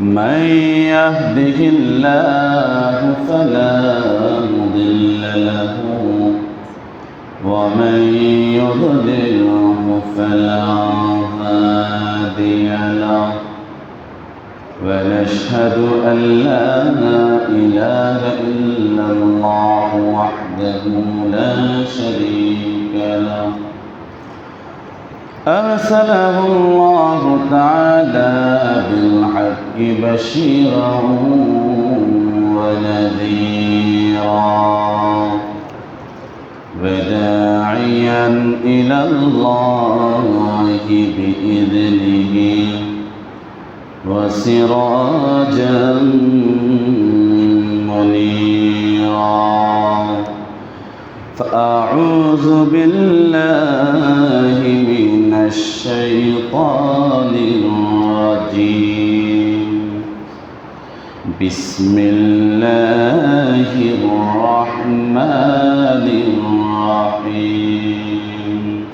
من يهده الله فلا مضل له ومن يضلله فلا هادي له ونشهد أن لا إله إلا الله وحده لا شريك له أرسله الله تعالى بالحق بشيرا ونذيرا. وداعيا إلى الله بإذنه وسراجا منيرا. فأعوذ بالله من الشيطان الرجيم. بسم الله الرحمن الرحيم.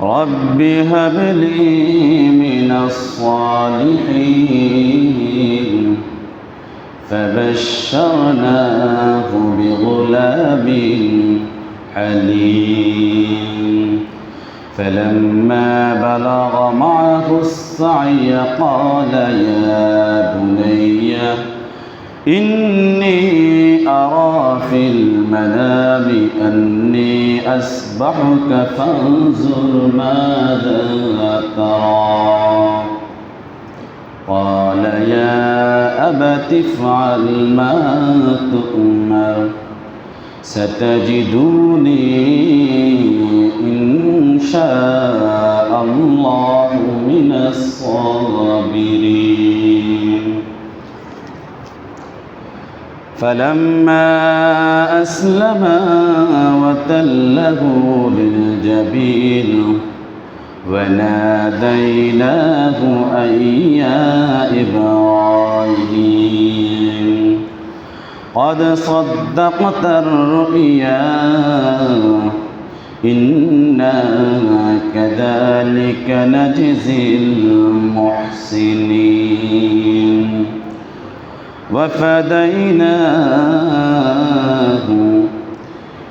رب هب لي من الصالحين. فبشرناه بغلام حليم. فلما بلغ معه السعي قال يا بني إني أرى في المنام أني أسبحك فانظر ماذا ترى. قال يا أبت افعل ما تؤمر ستجدوني إن شاء الله من الصابرين. فلما أسلما وتله للجبين وناديناه أن يا إبراهيم قد صدقت الرؤيا. إنا كذلك نجزي المحسنين. وفديناه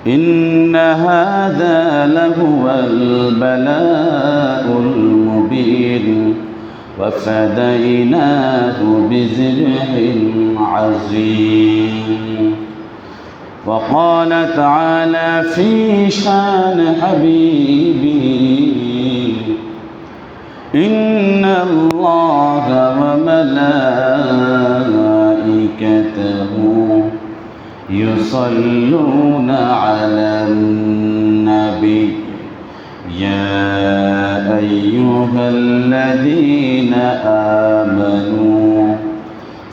إن هذا لهو البلاء المبين. وفديناه بذبح عظيم. وقال تعالى في شان حبيبي إن الله وملائكته يصلون على النبي. يا أيها الذين آمنوا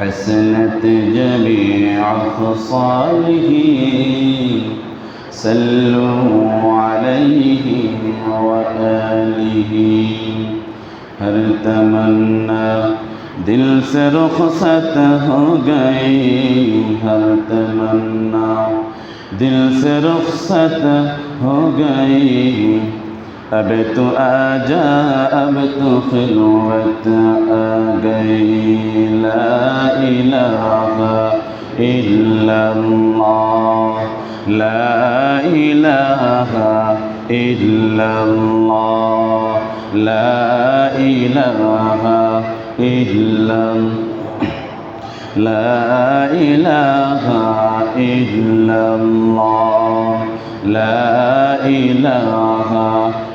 حسنت جميع خصاله سلوا عليه وآله. هل تمنى دل سے رخصت ہو گئی ہر تمنا دل سے ہو گئی أبت آجا أبت خلوة أجي لا إله إلا الله. لا إله إلا الله. لا إله إلا لا إله إلا الله. لا إله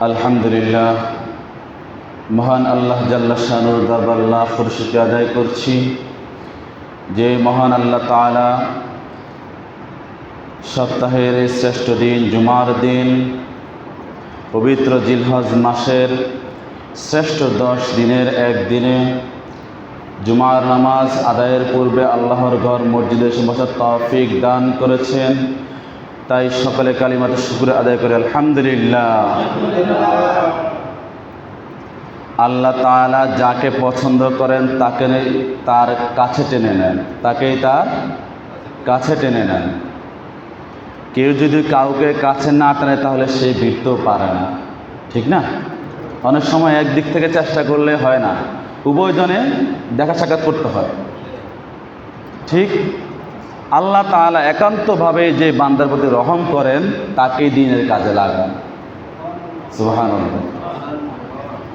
আলহামদুলিল্লাহ। মহান আল্লাহ জাল্লা শানুর দাবাল্লাহ খুরশিকে আদায় করছি। যে মহান আল্লাহ তাআলা সপ্তাহের শ্রেষ্ঠ দিন জুমার দিন, পবিত্র জিলহজ মাসের শ্রেষ্ঠ দশ দিনের এক দিনে জুমার নামাজ আদায়ের পূর্বে আল্লাহর ঘর মসজিদে বসার তৌফিক দান করেছেন। তাই সকালে কালিমাতে শুক্র আদায় করে, আলহামদুলিল্লাহ। আল্লাহ তাআলা যাকে পছন্দ করেন, তাকে তার কাছে টেনে নেন। তাকেই তার কাছে টেনে নেন। কেউ যদি কাউকে কাছে না টানে, তাহলে সে ভিড়তেও পারে না। ঠিক না? অনেক সময় একদিক থেকে চেষ্টা করলে হয় না। উভয়জনে দেখা সাক্ষাৎ করতে হয়। ঠিক আল্লাহ তাআলা একান্তভাবে যে বান্দার প্রতি রহম করেন তাকেই দিনের কাজে লাগান সুহান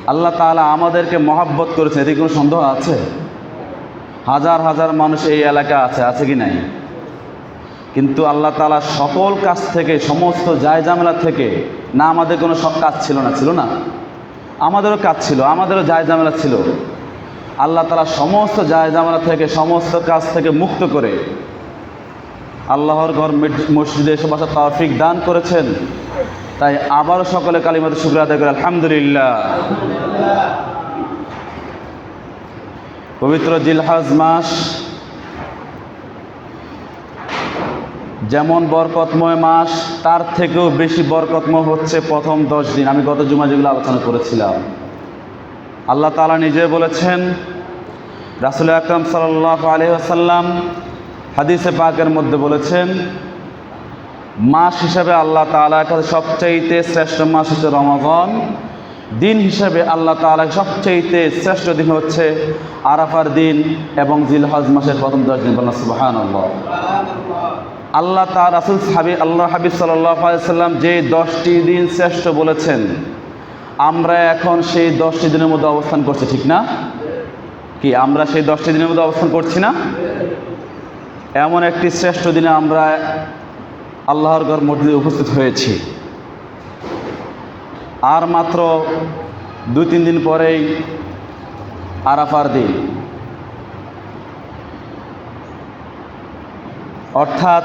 আল্লাহ তাআলা আমাদেরকে মহাব্বত করেছেন। এতে কোনো সন্দেহ আছে? হাজার হাজার মানুষ এই এলাকা আছে আছে কি নাই? কিন্তু আল্লাহ তাআলা সকল কাজ থেকে, সমস্ত জায় জামেলা থেকে, না আমাদের কোনো সব কাজ ছিল না ছিল না? আমাদেরও কাজ ছিল, আমাদেরও জায় জামেলা ছিল। আল্লাহ তালা সমস্ত জায় জামেলা থেকে, সমস্ত কাজ থেকে মুক্ত করে আল্লাহর ঘর মসজিদে এসে বসার তৌফিক দান করেছেন। তাই আবারও সকলে কালিমাতে শুক্র আদায় করে। আলহামদুলিল্লাহ। পবিত্র জিলহাজ মাস যেমন বরকতময় মাস, তার থেকেও বেশি বরকতময় হচ্ছে প্রথম দশ দিন। আমি গত জুমা যেগুলো আলোচনা করেছিলাম, আল্লাহ তালা নিজে বলেছেন, রাসুল আকরম সাল্লাহ আলহাসাল্লাম হাদিসে পাকের মধ্যে বলেছেন, মাস হিসাবে আল্লাহ তালার কাছে সবচাইতে শ্রেষ্ঠ মাস হচ্ছে রমাগন দিন হিসাবে আল্লাহ তালা সবচাইতে শ্রেষ্ঠ দিন হচ্ছে আরাফার দিন এবং জিলহজ মাসের প্রথম দশ দিন বললাম সুবাহান আল্লাহ আল্লাহ তা রাসুল হাবিব আল্লাহ হাবিব সাল্লাম যে দশটি দিন শ্রেষ্ঠ বলেছেন, আমরা এখন সেই দশটি দিনের মধ্যে অবস্থান করছি, ঠিক না? কি, আমরা সেই দশটি দিনের মধ্যে অবস্থান করছি না? এমন একটি শ্রেষ্ঠ দিনে আমরা আল্লাহর ঘর মসজিদে উপস্থিত হয়েছি। আর মাত্র দুই তিন দিন পরেই আরাফার দিন। অর্থাৎ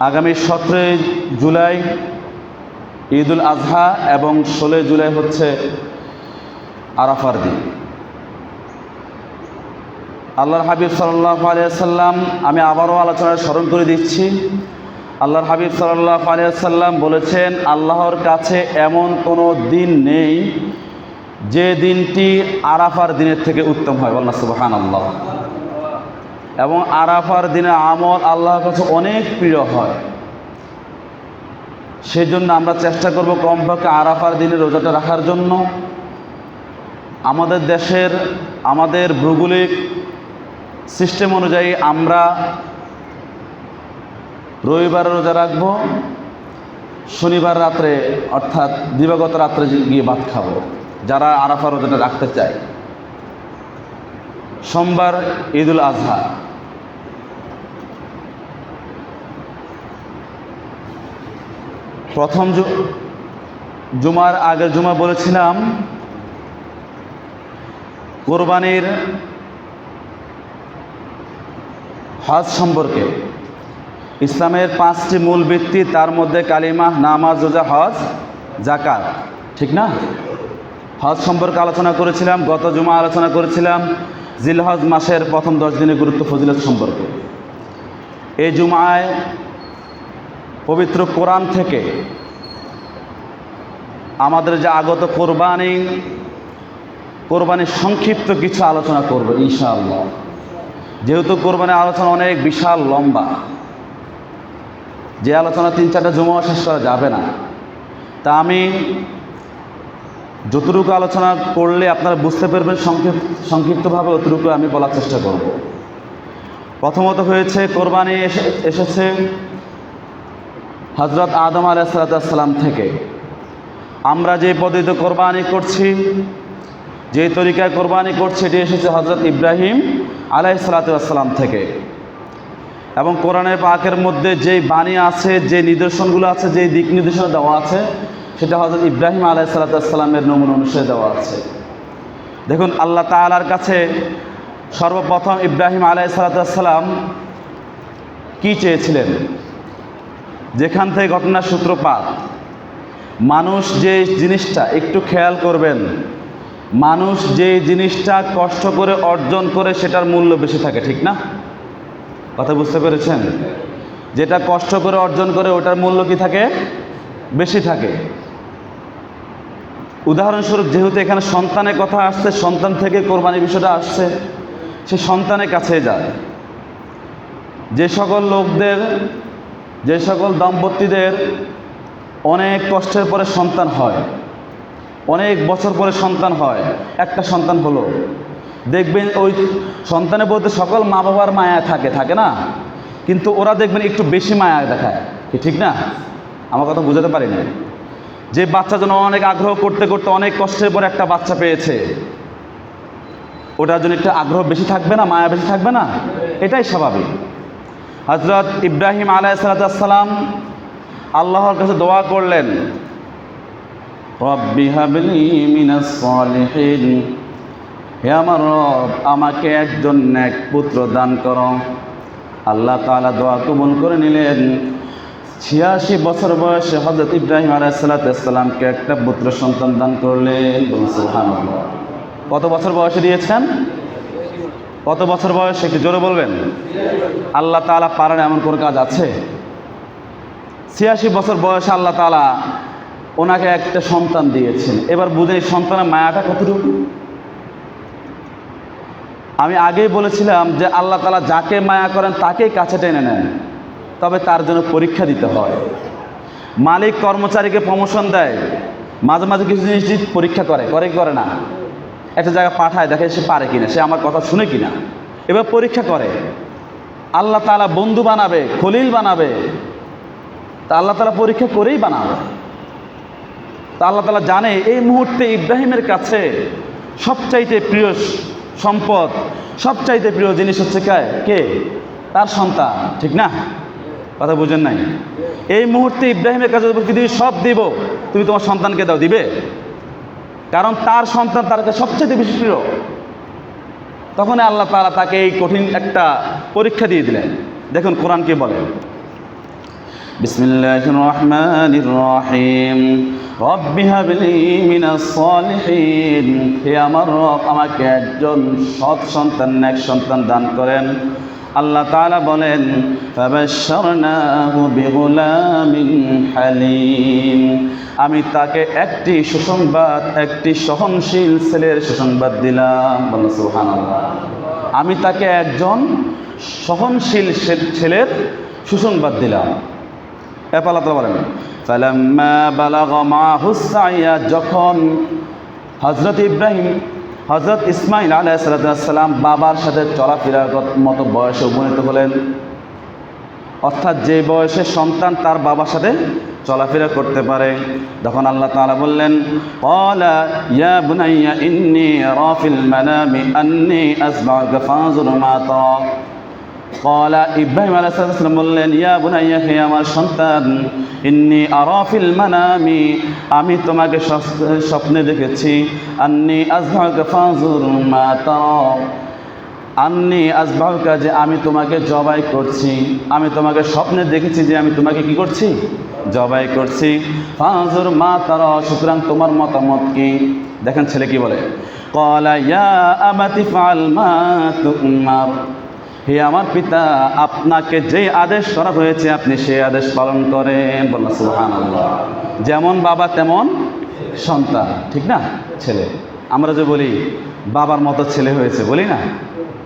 আগামী সতেরোই জুলাই ঈদুল আজহা এবং ষোলোই জুলাই হচ্ছে আরাফার দিন। আল্লাহর হাবিব সাল্লাহ আলিয়াল্লাম আমি আবারও আলোচনায় স্মরণ করে দিচ্ছি। আল্লাহর হাবিব সাল্লাহ আলিয়াল্লাম বলেছেন, আল্লাহর কাছে এমন কোনো দিন নেই যে দিনটি আরাফার দিনের থেকে উত্তম হয়। বল্লা সুবাহান আল্লাহ এবং আরাফার দিনে আমল আল্লাহর কাছে অনেক প্রিয় হয়। সেই জন্য আমরা চেষ্টা করব কমপক্ষে আরাফার দিনে রোজাটা রাখার জন্য। আমাদের দেশের, আমাদের ভৌগোলিক সিস্টেম অনুযায়ী আমরা রবিবার রোজা রাখব, শনিবার রাত্রে, অর্থাৎ দিবাগত রাত্রে গিয়ে ভাত খাব, যারা আরাফা রোজাটা রাখতে চায়। সোমবার ঈদুল আজহা। প্রথম জুমার আগের জুমা বলেছিলাম, কোরবানির হজ সম্পর্কে। ইসলামের পাঁচটি মূল ভিত্তি, তার মধ্যে কালিমা, নামাজ, রোজা, হজ জাকাত ঠিক না? হজ সম্পর্কে আলোচনা করেছিলাম, গত জুমা আলোচনা করেছিলাম, জিলহজ মাসের প্রথম দশ দিনের গুরুত্ব ফজিলত সম্পর্কে। এই জুমায় পবিত্র কোরআন থেকে আমাদের যে আগত কোরবানি, কোরবানির সংক্ষিপ্ত কিছু আলোচনা করব, ইনশাআল্লাহ। যেহেতু কোরবানির আলোচনা অনেক বিশাল লম্বা, যে আলোচনা তিন চারটা জমা শেষ করা যাবে না। তা আমি যতটুকু আলোচনা করলে আপনারা বুঝতে পারবেন সংক্ষিপ্ত সংক্ষিপ্তভাবে অতটুকু আমি বলার চেষ্টা করব। প্রথমত হয়েছে, কোরবানি এসে এসেছে হজরত আদম আলাইসালাতাম থেকে। আমরা যে পদ্ধতিতে কোরবানি করছি যে তরিকায় কোরবানি করছে এটি এসেছে হজরত ইব্রাহিম আলাইসালাতাম থেকে। এবং কোরআনের পাকের মধ্যে যে বাণী আছে যে নিদর্শনগুলো আছে যে দিক নির্দেশনা দেওয়া আছে, সেটা হজরত ইব্রাহিম আলাই সালাতামের নমুন অনুসারে দেওয়া আছে। দেখুন, আল্লাহ তালার কাছে সর্বপ্রথম ইব্রাহিম আলাই সালাতাম কী চেয়েছিলেন? যেখান থেকে ঘটনার সূত্রপাত। মানুষ যে জিনিসটা একটু খেয়াল করবেন মানুষ যে জিনিসটা কষ্ট করে অর্জন করে সেটার মূল্য বেশি থাকে, ঠিক না? কথা বুঝতে পেরেছেন? যেটা কষ্ট করে অর্জন করে ওটার মূল্য কি থাকে? বেশি থাকে। উদাহরণস্বরূপ, যেহেতু এখানে সন্তানের কথা আসছে, সন্তান থেকে কোরবানির বিষয়টা আসছে, সে সন্তানের কাছে যায়। যে সকল লোকদের, যে সকল দম্পতিদের অনেক কষ্টের পরে সন্তান হয়। অনেক বছর পরে সন্তান হয়। একটা সন্তান হলো। দেখবেন ওই সন্তানের বলতে সকল মা বাবার মায়া থাকে থাকে না? কিন্তু ওরা দেখবেন একটু বেশি মায়া দেখায়। কি ঠিক না? আমার কথা বুঝাতে পারি না যে বাচ্চা যেন অনেক আগ্রহ করতে করতে অনেক কষ্টের পরে একটা বাচ্চা পেয়েছে, ওটার জন্য একটু আগ্রহ বেশি থাকবে না, মায়া বেশি থাকবে না? এটাই স্বাভাবিক। হজরত ইব্রাহিম আলাই সালাতাম আল্লাহর কাছে দোয়া করলেন রব্বি হাবলি মিনাস সালিহিন। হে আমার রব, আমাকে একজন ন্যাক পুত্র দান করো। আল্লাহ তাআলা দোয়া কবুল করে নিলেন। ছিয়াশি বছর বয়সে হজরত ইব্রাহিম আলাইসাল্লাতামকে একটা পুত্র সন্তান দান করলেন। কত বছর বয়সে দিয়েছেন? কত বছর বয়সে একটু জোরে বলবেন? আল্লাহ তাআলা পারেন এমন কোনো কাজ আছে? ছিয়াশি বছর বয়সে আল্লাহ তাআলা ওনাকে একটা সন্তান দিয়েছেন। এবার বুঝেন এই সন্তানের মায়াটা কতটুকু? আমি আগেই বলেছিলাম যে আল্লাহ তালা যাকে মায়া করেন তাকেই কাছে টেনে নেন, তবে তার জন্য পরীক্ষা দিতে হয়। মালিক কর্মচারীকে প্রমোশন দেয়, মাঝে মাঝে কিছু জিনিস পরীক্ষা করে করে করে না? একটা জায়গায় পাঠায়, দেখে সে পারে কিনা, সে আমার কথা শুনে কিনা। এবার পরীক্ষা করে, আল্লাহ তালা বন্ধু বানাবে, খলিল বানাবে, তা আল্লাহ তালা পরীক্ষা করেই বানাবে। তা আল্লাহ তালা জানে, এই মুহূর্তে ইব্রাহিমের কাছে সবচাইতে প্রিয় সম্পদ, সবচাইতে প্রিয় জিনিস হচ্ছে কে? কে? তার সন্তান, ঠিক না? কথা বুঝেন নাই? এই মুহূর্তে ইব্রাহিমের কাছে পৃথিবী সব দিব, তুমি তোমার সন্তানকে দাও, দিবে? কারণ তার সন্তান তার কাছে সবচেয়ে বেশি প্রিয়। তখন আল্লাহ তাআলা তাকে এই কঠিন একটা পরীক্ষা দিয়ে দিলেন। দেখুন কোরআন কি বলে বিসমিল্লাহির রহমানির রহিম রব্বি হাবলি মিনাস সালিহিন। হে আমার রব, আমাকে একজন সৎ সন্তান এক সন্তান দান করেন। আল্লাহ তাআলা বলেন, ফাবাশশারনাহু বিগুলামিন হালিম। আমি তাকে একটি সুসংবাদ, একটি সহনশীল ছেলের সুসংবাদ দিলাম। বলো সুবহানাল্লাহ। আমি তাকে একজন সহনশীল ছেলের সুসংবাদ দিলাম। এরপর আল্লাহ যখন হজরত ইব্রাহিম হজরত ইসমাইল আলাইসালাম বাবার সাথে চলাফেরার মতো বয়সে উপনীত হলেন, অর্থাৎ যে বয়সে সন্তান তার বাবার সাথে চলাফেরা করতে পারে, তখন আল্লাহ তাআলা বললেন, ক্বালা ইয়া বুনাইয়া কলা ইয়া আমার সন্তান, ইন্নি আমি তোমাকে স্বপ্নে দেখেছি। আন্নি আজভাউকা ফাজুর আন্নি আজবাহুকা যে আমি তোমাকে জবাই করছি। আমি তোমাকে স্বপ্নে দেখেছি যে আমি তোমাকে কি করছি? জবাই করছি। ফাজুর মা তারা, সুতরাং তোমার মতামত কি? দেখেন ছেলে কি বলে, কলা ইয়া আবাতি ফাল মা তুমার। হে আমার পিতা, আপনাকে যে আদেশ করা হয়েছে, আপনি সেই আদেশ পালন করেন। বললেন সুহান যেমন বাবা, তেমন সন্তান, ঠিক না? ছেলে। আমরা যে বলি, বাবার মতো ছেলে হয়েছে, বলি না?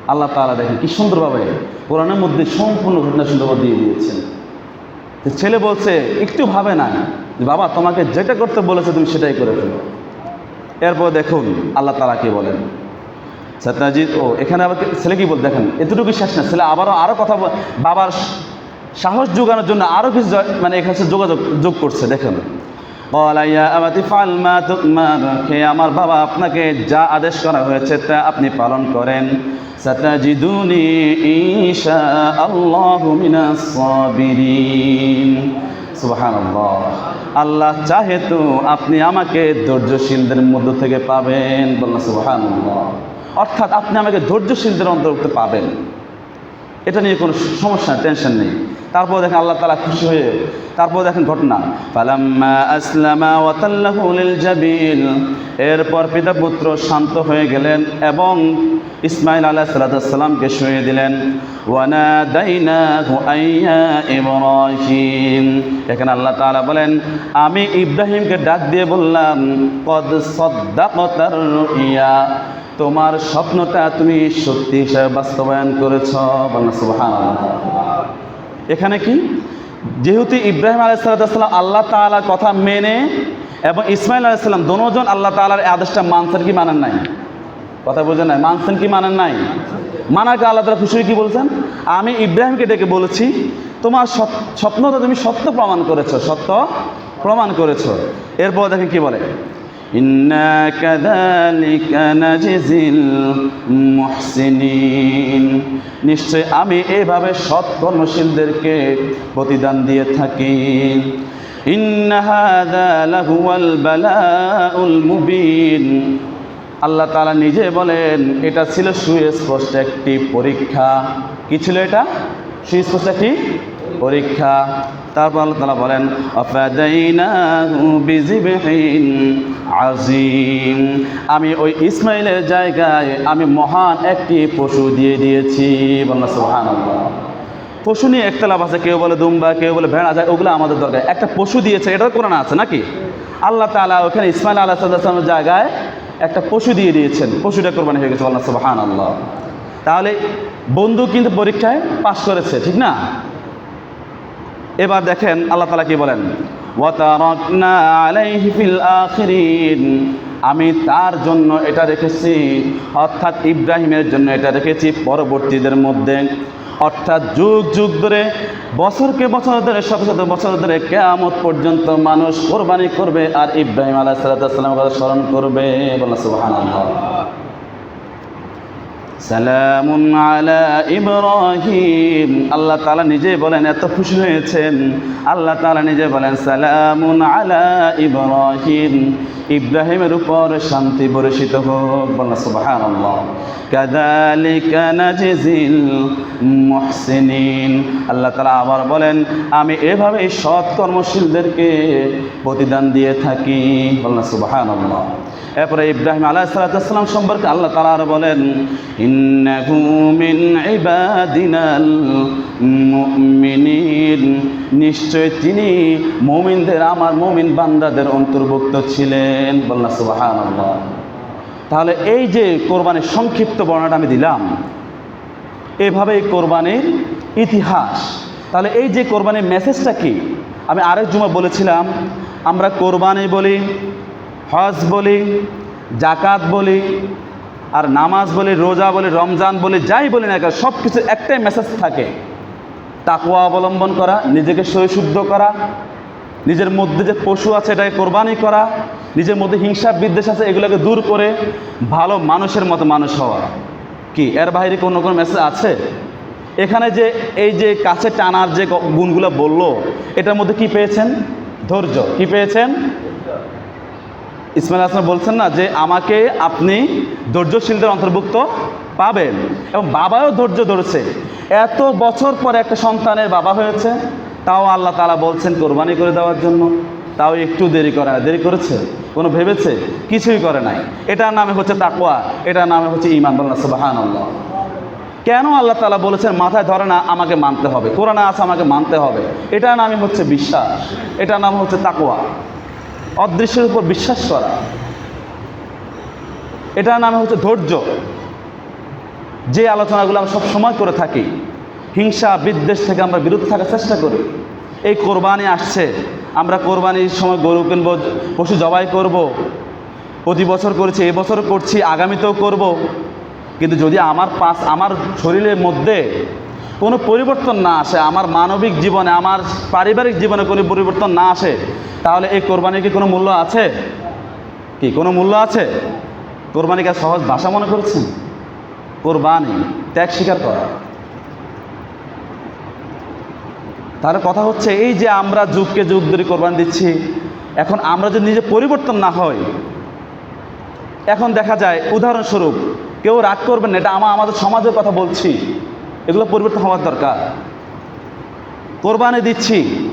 আল্লাহ তাআলা দেখেন কি সুন্দরভাবে কোরআনের মধ্যে সম্পূর্ণ ঘটনা সুন্দরভাবে দিয়ে দিয়েছেন। ছেলে বলছে, একটু ভাবে না। বাবা, তোমাকে যেটা করতে বলেছে, তুমি সেটাই করে ফেলো। এরপর দেখুন, আল্লাহ তাআলা কি বলেন? সত্যাজিৎ ও, এখানে আবার ছেলে কি বল দেখেন এতটুকু শেষ না। ছেলে আবারও আরও কথা বাবার সাহস যোগানোর জন্য আরও কিছু মানে এখানে যোগাযোগ, যোগ করছে, দেখেন। হে আমার বাবা আপনাকে যা আদেশ করা হয়েছে তা আপনি পালন করেন। ঈশা আল্লাহু সাবিরিন। আল্লাহ চাহে তো আপনি আমাকে ধৈর্যশীলদের মধ্য থেকে পাবেন। বললাম সুবহানাল্লাহ। অর্থাৎ আপনি আমাকে ধৈর্যশীলদের অন্তর্ভুক্ত পাবেন। এটা নিয়ে কোনো সমস্যা টেনশন নেই। তারপর দেখেন আল্লাহ তালা খুশি হয়ে, তারপর দেখেন ঘটনা। জাবিল। এরপর পিতা পুত্র শান্ত হয়ে গেলেন এবং ইসমাইল আলাহ সাল্লামকে শুয়ে দিলেন। এখানে আল্লাহ তাআলা বলেন, আমি ইব্রাহিমকে ডাক দিয়ে বললাম, কদ রুইয়া। তোমার স্বপ্নটা তুমি সত্যি হিসাবে বাস্তবায়ন করেছ সুবহানাল্লাহ। এখানে কি? যেহেতু ইব্রাহিম আলাইসাল্লাম আল্লাহ তাআলার কথা মেনে এবং ইসমাইল আলাইসাল্লাম দোনোজন আল্লাহ তাআলার এই আদেশটা মানছেন কি মানেন নাই? কথা বোঝেন নাই? মানছেন কি মানেন নাই? মানাকে আল্লাহ তালা খুশি কি বলছেন? আমি ইব্রাহিমকে ডেকে বলেছি, তোমার স্বপ্নটা তুমি সত্য প্রমাণ করেছ, সত্য প্রমাণ করেছ। এরপর দেখেন কি বলে? ইন্না কাযালিকা নাজিজিল মুহসিনিন। নিশ্চয় আমি এইভাবে সৎ কর্মশীলদেরকে প্রতিদান দিয়ে থাকি। আল্লাহ তাআলা নিজে বলেন, এটা ছিল সুস্পষ্ট একটি পরীক্ষা। কি ছিল এটা? সুস্পষ্ট একটি পরীক্ষা। তারপর আল্লাহ তাআলা বলেন আজিম আমি ওই ইসমাইলের জায়গায় আমি মহান একটি পশু দিয়ে দিয়েছি। বলনা পশু নিয়ে একতলাপ আছে, কেউ বলে দুম্বা, কেউ বলে ভেড়া যায় ওগুলো আমাদের দরকার। একটা পশু দিয়েছে এটাও কোরআন আছে নাকি? আল্লাহ তাআলা ওখানে ইসমাইল আল্লাহ সাল্লামের জায়গায় একটা পশু দিয়ে দিয়েছেন। পশুটা কোরবানি হয়ে গেছে আল্লাহ সুবাহান আল্লাহ তাহলে বন্ধু কিন্তু পরীক্ষায় পাশ করেছে, ঠিক না? এবার দেখেন আল্লাহ তালা কি বলেন? আমি তার জন্য এটা রেখেছি, অর্থাৎ ইব্রাহিমের জন্য এটা রেখেছি পরবর্তীদের মধ্যে। অর্থাৎ যুগ যুগ ধরে, বছরকে বছর ধরে, শত শত বছর ধরে কেয়ামত পর্যন্ত মানুষ কোরবানি করবে আর ইব্রাহিম আলাহ সাল্লামের কথা স্মরণ করবে। বলা সুবহানাল্লাহ। সালামুন আলা ইব্রাহিম। আল্লাহ তাআলা নিজে বলেন, এত খুশি হয়েছেন। আল্লাহ তাআলা নিজে বলেন, সালামুন আলা ইব্রাহিম। ইব্রাহিমের উপর শান্তি বর্ষিত হোক কাযালিকা নাজিজিল মুহসিনিন। আল্লাহ তাআলা আবার বলেন, আমি এভাবে সৎ কর্মশীলদেরকে প্রতিদান দিয়ে থাকি বলেন সুবহানাল্লাহ। এরপরে ইব্রাহিম আলাহ সালাতাম সম্পর্কে আল্লাহ তালা আর বলেন নিশ্চয় তিনি মুমিনদের, আমার মুমিন বান্দাদের অন্তর্ভুক্ত ছিলেন। বলনা সুবহানাল্লাহ। তাহলে এই যে কোরবানির সংক্ষিপ্ত বর্ণনাটা আমি দিলাম এভাবে এই কোরবানির ইতিহাস। তাহলে এই যে কোরবানির মেসেজটা কি? আমি আরেক জুমা বলেছিলাম, আমরা কোরবানি বলি হজ বলি জাকাত বলি, আর নামাজ বলি, রোজা বলি, রমজান বলি, যাই বলি না কেন সব কিছু একটাই মেসেজ থাকে। তাকুয়া অবলম্বন করা, নিজেকে সহিশুদ্ধ করা, নিজের মধ্যে যে পশু আছে এটাকে কোরবানি করা, নিজের মধ্যে হিংসা, বিদ্বেষ আছে এগুলোকে দূর করে ভালো মানুষের মতো মানুষ হওয়া। কি, এর বাইরে কোনো কোনো মেসেজ আছে? এখানে যে, এই যে কাছে টানার যে গুণগুলো বলল, এটার মধ্যে কি পেয়েছেন? ধৈর্য। কি পেয়েছেন? ইসমাইল হাসান বলছেন না যে আমাকে আপনি ধৈর্যশীলদের অন্তর্ভুক্ত পাবেন এবং বাবাও ধৈর্য ধরেছে। এত বছর পরে একটা সন্তানের বাবা হয়েছে, তাও আল্লাহ তালা বলছেন কোরবানি করে দেওয়ার জন্য। তাও একটু দেরি করে দেরি করেছে? কোনো ভেবেছে? কিছুই করে নাই। এটার নামে হচ্ছে তাকওয়া। এটার নামে হচ্ছে ইমান বল্লা সুবাহান আল্লাহ কেন আল্লাহ তালা বলেছেন মাথায় ধরে না, আমাকে মানতে হবে? কোরআনা আছে আমাকে মানতে হবে। এটার নামে হচ্ছে বিশ্বাস। এটার নাম হচ্ছে তাকওয়া। অদৃশ্যের উপর বিশ্বাস করা। এটার নামে হচ্ছে ধৈর্য। যে আলোচনাগুলো আমরা সব সময় করে থাকি, হিংসা, বিদ্বেষ থেকে আমরা বিরত থাকার চেষ্টা করি। এই কোরবানি আসছে, আমরা কোরবানির সময় গরু কিনব, পশু জবাই করব। প্রতি বছর করেছি এবছর করছি, আগামীতেও করব। কিন্তু যদি আমার পাশ, আমার শরীরের মধ্যে কোনো পরিবর্তন না আসে, আমার মানবিক জীবনে, আমার পারিবারিক জীবনে কোনো পরিবর্তন না আসে, তাহলে এই কোরবানির কি কোনো মূল্য আছে? কি কোনো মূল্য আছে? কোরবানিকে সহজ ভাষা মনে করছেন কোরবানি, ত্যাগ স্বীকার করা। তার কথা হচ্ছে এই যে আমরা যুগকে যুগ ধরে কোরবানি দিচ্ছি, এখন আমরা যদি নিজে পরিবর্তন না হয়, এখন দেখা যায়, উদাহরণস্বরূপ, কেউ রাগ করবেন না, এটা আমার আমাদের সমাজের কথা বলছি। এগুলো পরিবর্তন হওয়ার দরকার। কোরবানি দিচ্ছি।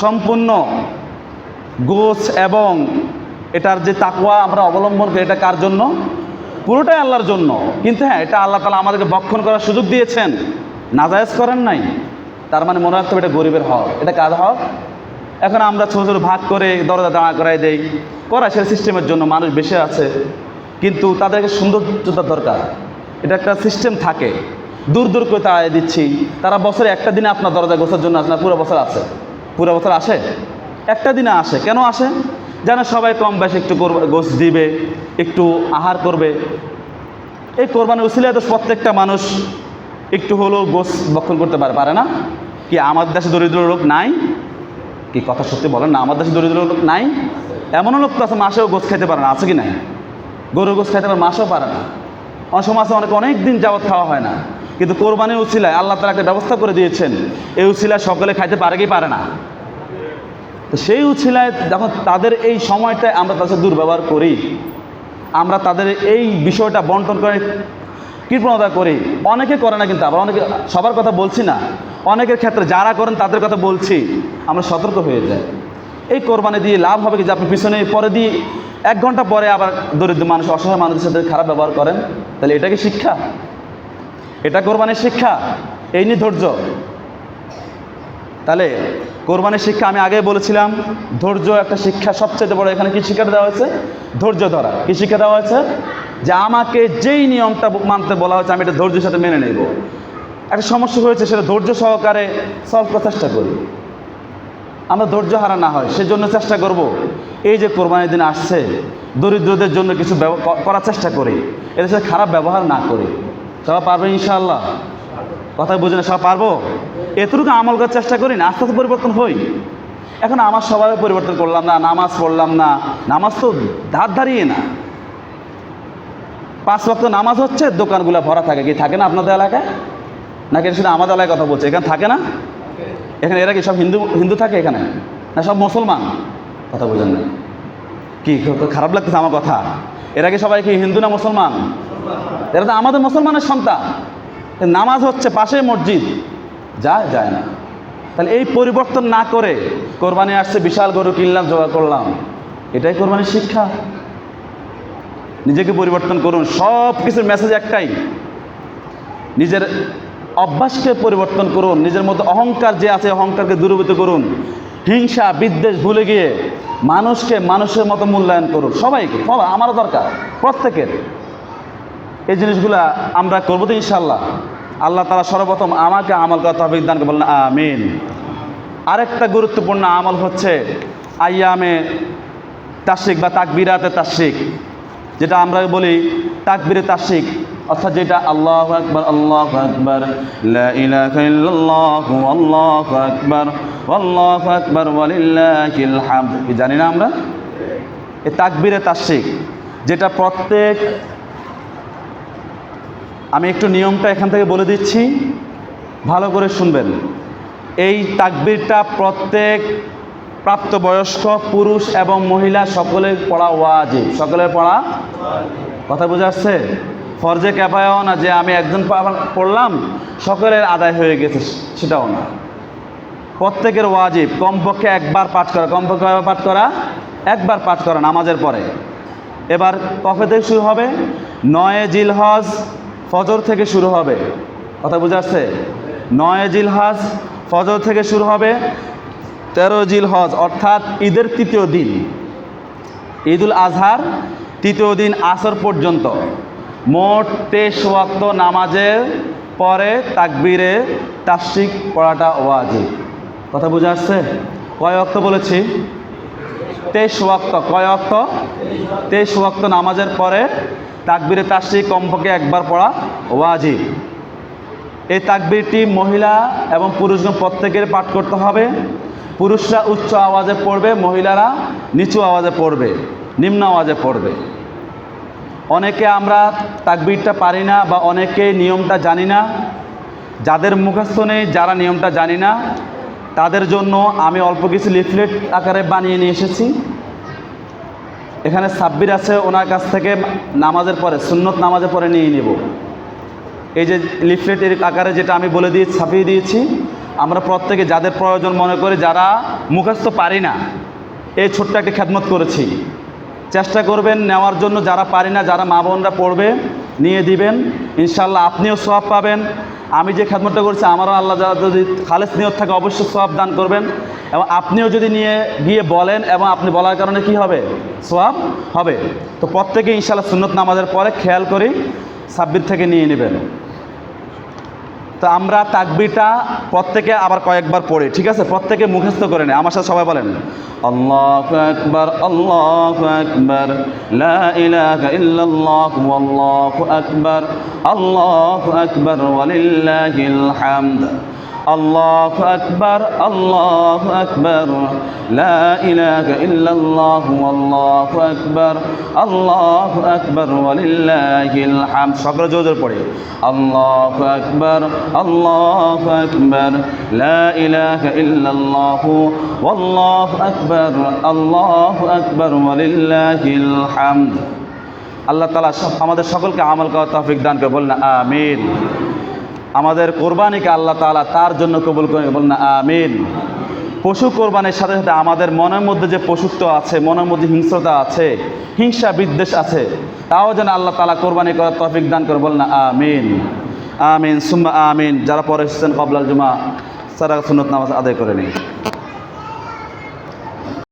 সম্পূর্ণ গোছ এবং এটার যে তাকুয়া আমরা অবলম্বন করি, এটা কার জন্য? পুরোটাই আল্লাহর জন্য। কিন্তু হ্যাঁ এটা আল্লাহ তালা আমাদেরকে বক্ষণ করার সুযোগ দিয়েছেন। নাজায়েজ করেন নাই। তার মানে মনে রাখতে হবে এটা গরিবের হক। এটা কার হক? এখন আমরা ছোটো ছোটো ভাগ করে দরজা দাঁড়া করাই দেই। করা সেটা সিস্টেমের জন্য মানুষ বেশি আছে। কিন্তু তাদেরকে সৌন্দর্যতার দরকার। এটা একটা সিস্টেম থাকে। দূর দূর করে তাড়াই দিচ্ছি। তারা বছরে একটা দিনে আপনার দরজা গোছার জন্য আসে না? পুরো বছর আসে পুরো বছর আসে? একটা দিনে আসে। কেন আসে? যেন সবাই কম বেশি একটু গোছ দিবে, একটু আহার করবে। এই কোরবানির উসিলায় তো প্রত্যেকটা মানুষ একটু হলেও গোছ বক্ষণ করতে পারে পারে না? কি আমাদের দেশে দরিদ্র লোক নাই? কি কথা সত্যি বলেন না? আমাদের দেশে দরিদ্র লোক নাই? এমনও লোক তো আছে, মাসেও গোছ খেতে পারে না। আছে কি নাই? গরুর গোছ খেতে পারে, মাসেও পারে না। অনেক সময় আছে অনেক অনেক দিন যাবৎ খাওয়া হয় না। কিন্তু কোরবানির উচিলায় আল্লাহ তালা একটা ব্যবস্থা করে দিয়েছেন। এই উচিলায় সকলে খাইতে পারে কি পারে না? তো সেই উছিলায় যখন তাদের এই সময়টায় আমরা তাদের দুর্ব্যবহার করি, আমরা তাদের এই বিষয়টা বন্টন করে, কৃপণতা করি। অনেকে করে না কিন্তু আবার, অনেকে সবার কথা বলছি না। অনেকের ক্ষেত্রে যারা করেন তাদের কথা বলছি, আমরা সতর্ক হয়ে যাই। এই কোরবানি দিয়ে লাভ হবে কি যে আপনি পিছনে পরে দিয়ে এক ঘণ্টা পরে আবার দরিদ্র মানুষ, অসহায় মানুষের সাথে খারাপ ব্যবহার করেন? তাহলে এটা কি শিক্ষা? এটা কোরবানির শিক্ষা, এই নিয়ে ধৈর্য। তাহলে কোরবানির শিক্ষা আমি আগে বলেছিলাম, ধৈর্য একটা শিক্ষা সবচেয়ে বড়। এখানে কি শিক্ষা দেওয়া হয়েছে? ধৈর্য ধরা। কি শিক্ষা দেওয়া হয়েছে? যে আমাকে যেই নিয়মটা মানতে বলা হয়েছে, আমি এটা ধৈর্যের সাথে মেনে নেব। একটা সমস্যা হয়েছে, সেটা ধৈর্য সহকারে সলভ করার চেষ্টা করি। আমরা ধৈর্য হারা না হয়, সেজন্য চেষ্টা করব। এই যে কোরবানির দিন আসছে, দরিদ্রদের জন্য কিছু করার চেষ্টা করি। এদের সাথে খারাপ ব্যবহার না করি। সবাই পারবে ইনশাআল্লাহ। কথা বুঝে না, সব পারব? এতটুকু আমল করার চেষ্টা করি না, আস্তে আস্তে পরিবর্তন হই। এখন আমার স্বভাবে পরিবর্তন করলাম না, নামাজ পড়লাম না, নামাজ তো ধার ধারিয়ে না। পাঁচ ওয়াক্ত নামাজ হচ্ছে, দোকানগুলো ভরা থাকে। কি থাকে না আপনাদের এলাকায়? নাকি শুধু আমাদের এলাকায় কথা বলছে? এখানে থাকে না? এখানে এরা কি সব হিন্দু হিন্দু থাকে এখানে? না সব মুসলমান? কথা বোঝেন না কি খারাপ লাগতেছে আমার কথা। এরা কি সবাই কি হিন্দু না মুসলমান? এরা তো আমাদের মুসলমানের সন্তান। নামাজ হচ্ছে পাশে মসজিদ। যায় যায় না। তাহলে এই পরিবর্তন না করে কোরবানি আসছে, বিশাল গরু কিনলাম, জোগাড় করলাম। এটাই কোরবানির শিক্ষা। নিজেকে পরিবর্তন করুন। সব কিছুর মেসেজ একটাই। নিজের অভ্যাসকে পরিবর্তন করুন। নিজের মধ্যে অহংকার যে আছে, অহংকারকে দূরীভূত করুন। হিংসা, বিদ্বেষ ভুলে গিয়ে মানুষকে মানুষের মতো মূল্যায়ন করুন। সবাইকে সবাই আমারও দরকার। প্রত্যেকের। এই জিনিসগুলা আমরা করব তো ইনশাল্লাহ আল্লাহ তালা সর্বপ্রথম আমাকে আমল করা তহবিক দানকে বললেন, আমিন। আরেকটা গুরুত্বপূর্ণ আমল হচ্ছে আইয়ামে তাসিক বা তাকবিরাতে তাসিক যেটা আমরা বলি তাকবিরে তাসিক অর্থাৎ যেটা আল্লাহ আকবর আল্লাহ আকবর আল্লাহু আকবর আল্লাহু আকবর জানি না আমরা? এ তাকবিরে তাসিক যেটা প্রত্যেক আমি একটু নিয়মটা এখান থেকে বলে দিচ্ছি। ভালো করে শুনবেন। এই তাকবীরটা প্রত্যেক প্রাপ্তবয়স্ক, পুরুষ এবং মহিলা সকলের পড়া ওয়াজিব। সকলের পড়া কথা বোঝা যাচ্ছে ফরজে ক্যাপায়ও না যে আমি একজন পড়লাম, সকলের আদায় হয়ে গেছে, সেটাও না। প্রত্যেকের ওয়াজিব। কমপক্ষে একবার পাঠ করা। কমপক্ষে পাঠ করা? একবার পাঠ করা নামাজের পরে। এবার কফে থেকে শুরু হবে। নয় জিলহজ ফজর থেকে শুরু হবে। কথা বোঝা যাচ্ছে নয় জিলহজ ফজর থেকে শুরু হবে, তেরো জিল হজ, অর্থাৎ ঈদের তৃতীয় দিন। ঈদুল আজহার তৃতীয় দিন আসর পর্যন্ত। মোট তেইশ ওয়াক্ত নামাজের পরে তাকবীরে তাসিক পড়াটা ওয়াজিব। কথা বোঝা যাচ্ছে কয় অক্ত বলেছি? তেইশ ওয়াক্ত। কয় অক্ত তেইশ ওয়াক্ত নামাজের পরে তাকবীরে তাসিক কমপক্ষে একবার পড়া ওয়াজিব। এই তাকবীরটি মহিলা এবং পুরুষগণ প্রত্যেকের পাঠ করতে হবে। পুরুষরা উচ্চ আওয়াজে পড়বে, মহিলারা নিচু আওয়াজে পড়বে, নিম্ন আওয়াজে পড়বে। অনেকে আমরা তাকবীরটা পারি না বা অনেকে নিয়মটা জানি না। যাদের মুখস্থ নেই, যারা নিয়মটা জানি না, তাদের জন্য আমি অল্প কিছু লিফলেট আকারে বানিয়ে নিয়ে এসেছি। এখানে সাব্বির আছে, ওনার কাছ থেকে নামাজের পরে, সুন্নত নামাজের পরে নিয়ে নেব। এই যে লিফলেটের আকারে যেটা আমি বলে দিয়ে ছাপিয়ে দিয়েছি, আমরা প্রত্যেকে যাদের প্রয়োজন মনে করি, যারা মুখস্থ পারি না, এই ছোট্ট একটি খেদমত করেছি। চেষ্টা করবেন নেওয়ার জন্য, যারা পারি না, যারা মা বোনরা পড়বে নিয়ে দিবেন ইনশাল্লাহ আপনিও সব পাবেন। আমি যে খেদমতটা করছি, আমারও আল্লাহ যারা যদি খালেস নিয়ত থাকে অবশ্যই সব দান করবেন। এবং আপনিও যদি নিয়ে গিয়ে বলেন এবং আপনি বলার কারণে কি হবে? সব হবে। তো প্রত্যেকে ইনশাল্লাহ সুন্নত নামাজের পরে খেয়াল করি সাব্বির থেকে নিয়ে নেবেন। তো আমরা তাকবিটা প্রত্যেকে আবার কয়েকবার পড়ি, ঠিক আছে? প্রত্যেকে মুখস্থ করে নেয় আমার সাথে সবাই বলেন, আল্লাহ আকবার আল্লাহ আকবার আল্লাহু আকবার আল্লাহু আকবার হামদ। আল্লাহ আকবার আল্লাহ আকবার। আল্লাহু আকবার আল্লাহু আকবার হামদ। সকলে জোরে জোরে পড়ে। আল্লাহু আকবার আল্লাহু আকবার ইল্লাল্লাহু, ওয়াল্লাহু আকবার, আল্লাহু আকবার হামদ। আল্লাহ সব আমাদের সকলকে আমল করার তৌফিক দান করে বলুন আমিন। আমাদের কোরবানিকে আল্লাহ তালা তার জন্য কবুল করে বলুন আমিন। পশু কোরবানির সাথে সাথে আমাদের মনের মধ্যে যে পশুত্ব আছে, মনের মধ্যে হিংস্রতা আছে, হিংসা বিদ্বেষ আছে, তাও যেন আল্লাহ তালা কোরবানি করার তফিক দান করে বল না, আমিন। আমিন, সুম্মা আমিন। যারা পরে এসেছেন কবলাল জুমা সারা সুন্নত নামাজ আদায় করে নিই